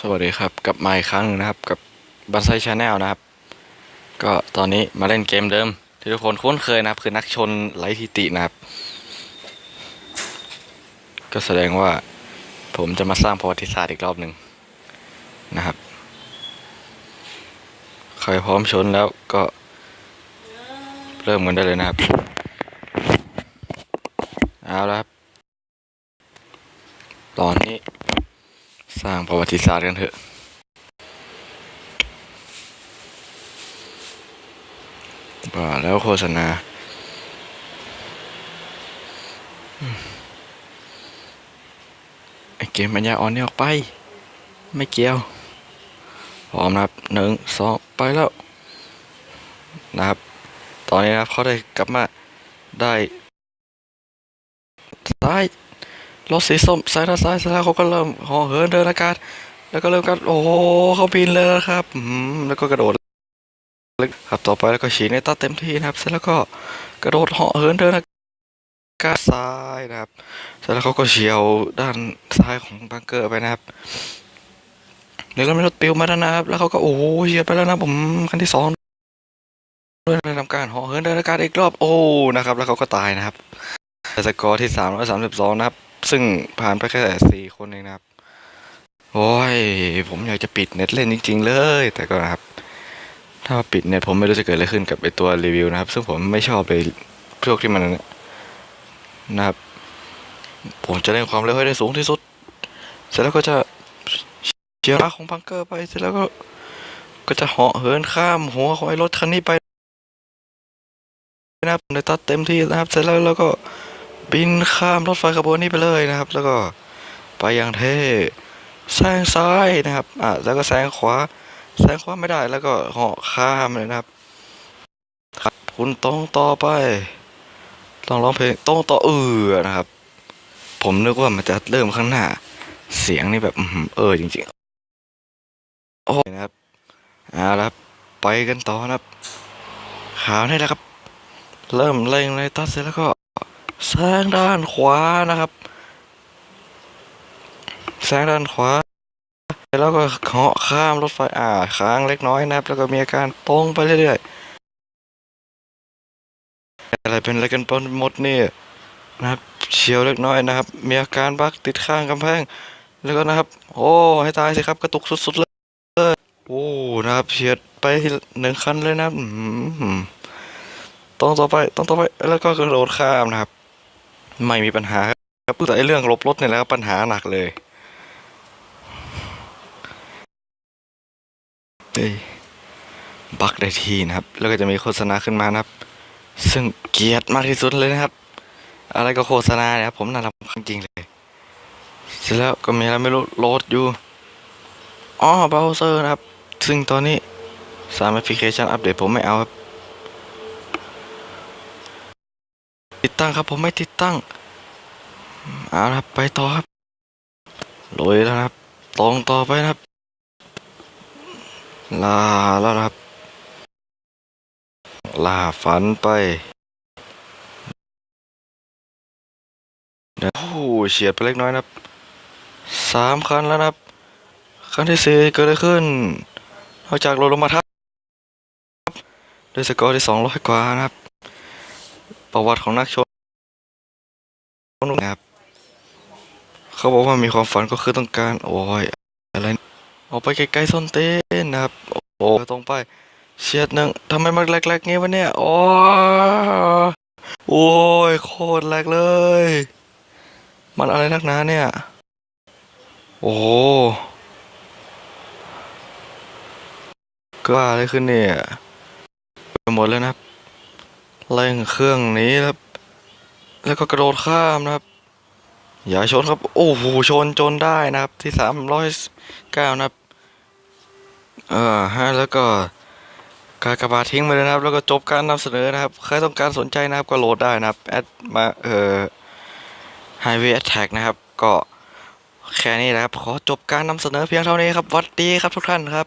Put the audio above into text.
สวัสดีครับกลับมาอีกครั้งหนึงนะครับกับบันไซชาแนลนะครับ ก็ตอนนี้มาเล่นเกมเดิม ที่ทุกคนคุ้นเคยนะครับ คือนักชนไร้ทิตินะครับ ก็แสดงว่าผมจะมาสร้างประวัติศาสตร์อีกรอบหนึ่งนะครับ ใครพร้อมชนแล้วก็เริ่มกันได้เลยนะครับ เอาละครับ ตอนนี้ สร้างประวัติศาสตร์กันเถอะว่าแล้วโฆษณา ไอเกมปัญญาอ่อนนี่ออกไป ไม่เกี่ยว พร้อมนะครับหนึ่งสองไปแล้ว นะครับ ตอนนี้นะครับเขาได้กลับมาได้ซ้าย รถสีส้มซ้ายด้าซ้ายซ้ายเขาก็เริ่มห่อเหินเดินอากาศ แล้วก็เริ่มกันโอ้โหเขาบินเลยนะครับแล้วก็กระโดดครับต่อไปแล้วก็ฉีดในตาเต็มที่นะครับ เสร็จแล้วก็กระโดดเหาะเหินเดินอากาศซ้ายนะครับ เสร็จแล้วเขาก็เฉียวด้านซ้ายของบังเกอร์ไปนะครับแล้วก็มีรถปิวมาด้านะครับ แล้วเขาก็โอ้เฉียดไปแล้วนะผมคันที่สองด้วยทำการเหาะเหินเดินอากาศอีกรอบโอ้นะครับ แล้วเขาก็ตายนะครับสกอร์ที่สามร้อยสามสิบสองนะครับ ซึ่งผ่านไปแค่สี่คนเองนะครับ โอ้ย ผมอยากจะปิดเน็ตเล่นจริง ๆ เลย แต่ก็นะครับ ถ้าปิดเน็ตผมไม่รู้จะเกิดอะไรขึ้นกับไอตัวรีวิวนะครับ ซึ่งผมไม่ชอบเลยพวกที่มันนะครับ ผมจะเล่นความเร็วให้ได้สูงที่สุด เสร็จแล้วก็จะเชียร์ของพังเกอร์ไป เสร็จแล้วก็ ก็จะเหาะเหินข้ามหัวของไอ้รถคันนี้ไปนะครับในตัดเต็มที่นะครับ เสร็จแล้วแล้วก็ บินข้ามรถไฟขบวนนี้ไปเลยนะครับ แล้วก็ไปอย่างเท่แซงซ้ายนะครับอะแล้วก็แซงขวาแซงขวาไม่ได้แล้วก็เหาะข้ามเลยนะครับครับคุณต้องต่อไปต้องร้องเพลงต้องต่อเออนะครับ ผมนึกว่ามันจะเริ่มข้างหน้า เสียงนี่แบบเออจริงๆโอ้ยนะครับเอาละครับไปกันต่อนะครับขาวนี่แหละครับ เริ่มเร่งเลยตัดเสร็จแล้วก็ แซงด้านขวานะครับแซงด้านขวา แล้วก็เหาะข้ามรถไฟอ่าค้างเล็กน้อยนะครับ แล้วก็มีอาการตรงไปเรื่อยๆอะไรเป็นอะไรกันปนหมดเนี่ยนะครับเฉียวเล็กน้อยนะครับ มีอาการบักติดข้างกำแพง แล้วก็นะครับ โอ้ให้ตายสิครับกระตุกสุดๆเลยโอ้นะครับเฉียดไปหนึ่งคันเลยนะครับต้องต่อไปต้องต่อไปแล้วก็กระโดดข้ามนะครับ ไม่มีปัญหาครับแต่ไอเรื่องลบรถเนี่ยและครับปัญหาหนักเลยเฮ้ยบักได้ทีนะครับ แล้วก็จะมีโฆษณาขึ้นมานะครับ ซึ่งเกลียดมากที่สุดเลยนะครับ อะไรก็โฆษณาเนี่ยครับผมน่ารำคาญจริงเลยเสร็จแล้วก็มีอะไรไม่รู้โหลดอยู่อ๋อเบราว์เซอร์นะครับ ซึ่งตอนนี้สามแอปพลิเคชันอัปเดตผมไม่เอาครับ ตั้งครับ ผมไม่ติดตั้งเอาครับไปต่อครับลอยแล้วครับ ตรงต่อไปนะครับ ลาแล้วครับ ลาฝันไปเดี๋ยวโอ้เฉียดไปเล็กน้อยนะครับสามคันแล้วนะครับคันที่สี่เกิดอะไรขึ้นนอกจากโรลงมาทับด้วยสกอร์ที่สองร้อยกว่านะครับ ประวัติของนักชน นะครับ เขาบอกว่ามีความฝันก็คือต้องการ โอ้ยอะไร ออกไปไกลๆส้นเต้นนะครับ โอ้ตรงไปเฉียดหนึ่งทำไมมันแหลกๆงี้วะเนี่ย โอ้โอ้ยโคตรแหลกเลย มันอะไรนักหนาเนี่ย โอ้เก็อะไรขึ้นเนี่ยไปหมดเลยนะครับเร่งเครื่องนี้ครับ แล้วก็กระโดดข้ามนะครับ อย่าชนครับ โอ้โหชนจนได้นะครับ ที่สามร้อยเก้านะครับเออฮะแล้วก็การกระบาดทิ้งไปเลยนะครับ แล้วก็จบการนำเสนอนะครับ ใครต้องการสนใจนะครับก็โหลดได้นะครับแอดมาเอ่อ Highway Attack นะครับ ก็แค่นี้นะครับ ขอจบการนำเสนอเพียงเท่านี้ครับวัดดีครับทุกท่านครับ